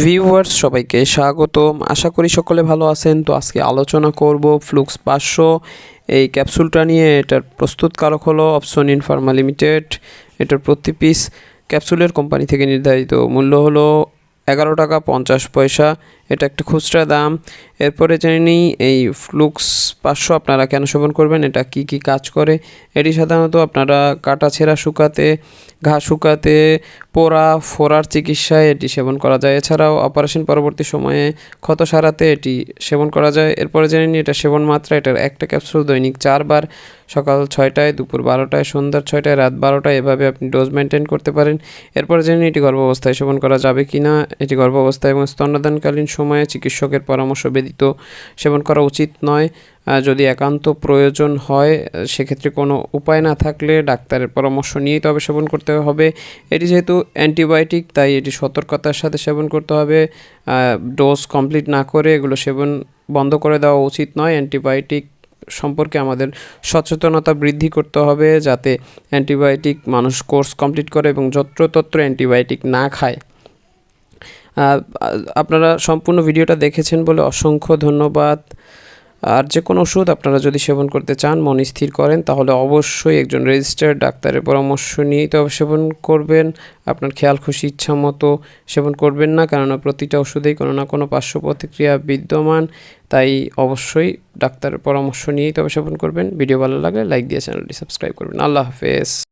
Viewers সবাইকে স্বাগতম। আশা করি সকলে ভালো আছেন। তো আজকে আলোচনা করব ফ্লুক্স পাঁচশো। এই ক্যাপসুলটা নিয়ে এটার প্রস্তুতকারক হলো অপশন ইনফার্মা লিমিটেড এটার প্রতি পিস ক্যাপসুলের কোম্পানি থেকে নির্ধারিত মূল্য হলো এগারো টাকা পঞ্চাশ পয়সা। এটা একটা খুচরা দাম। এরপরে জেনে নিই, এই ফ্লুক্স পাঁচশো আপনারা কেন সেবন করবেন? এটা কি কি কাজ করে? এটি সাধারণত আপনারা কাটা ছেঁড়া শুকাতে, ঘা শুকাতে, পোড়া, ফোড়ার চিকিৎসায় এটি সেবন করা যায়। এছাড়াও অপারেশন পরবর্তী সময়ে ক্ষত সারাতে এটি সেবন করা যায়। এরপরে জেনে নিই, এটা সেবন মাত্রা, এটার একটা ক্যাপসুল দৈনিক চারবার, সকাল ছয়টায়, দুপুর বারোটায়, সন্ধ্যা ছয়টায়, রাত বারোটায়, এভাবে আপনি ডোজ মেনটেন করতে পারেন। এরপরে জেনে এটি গর্ভাবস্থায় সেবন করা যাবে কি না এটি গর্ভাবস্থায় এবং স্তন্যদানকালীন সময়ে চিকিৎসকের পরামর্শ ব্যতীত সেবন করা উচিত নয়। যদি একান্ত প্রয়োজন হয়, সেক্ষেত্রে কোনো উপায় না থাকলে ডাক্তারের পরামর্শ নিয়েই তবে সেবন করতে হবে। এটি যেহেতু অ্যান্টিবায়োটিক, তাই এটি সতর্কতার সাথে সেবন করতে হবে। ডোজ কমপ্লিট না করে এগুলো সেবন বন্ধ করে দেওয়া উচিত নয়। অ্যান্টিবায়োটিক সম্পর্কে আমাদের সচেতনতা বৃদ্ধি করতে হবে, যাতে অ্যান্টিবায়োটিক মানুষ কোর্স কমপ্লিট করে এবং যত্রতত্র অ্যান্টিবায়োটিক না খায়। আপনারা সম্পূর্ণ ভিডিওটা দেখেছেন বলে অসংখ্য ধন্যবাদ। আর যে কোনো ওষুধ আপনারা যদি সেবন করতে চান, মন স্থির করেন, তাহলে অবশ্যই একজন রেজিস্টার্ড ডাক্তারের পরামর্শ নিয়েই তবে সেবন করবেন। আপনার খেয়াল, খুশি, ইচ্ছা মতো সেবন করবেন না, কেননা প্রতিটা ওষুধেই কোনো না কোনো পার্শ্ব প্রতিক্রিয়া বিদ্যমান। তাই অবশ্যই ডাক্তারের পরামর্শ নিয়েই তবে সেবন করবেন। ভিডিও ভালো লাগলে লাইক দিয়ে চ্যানেলটি সাবস্ক্রাইব করবেন। আল্লাহ হাফেজ।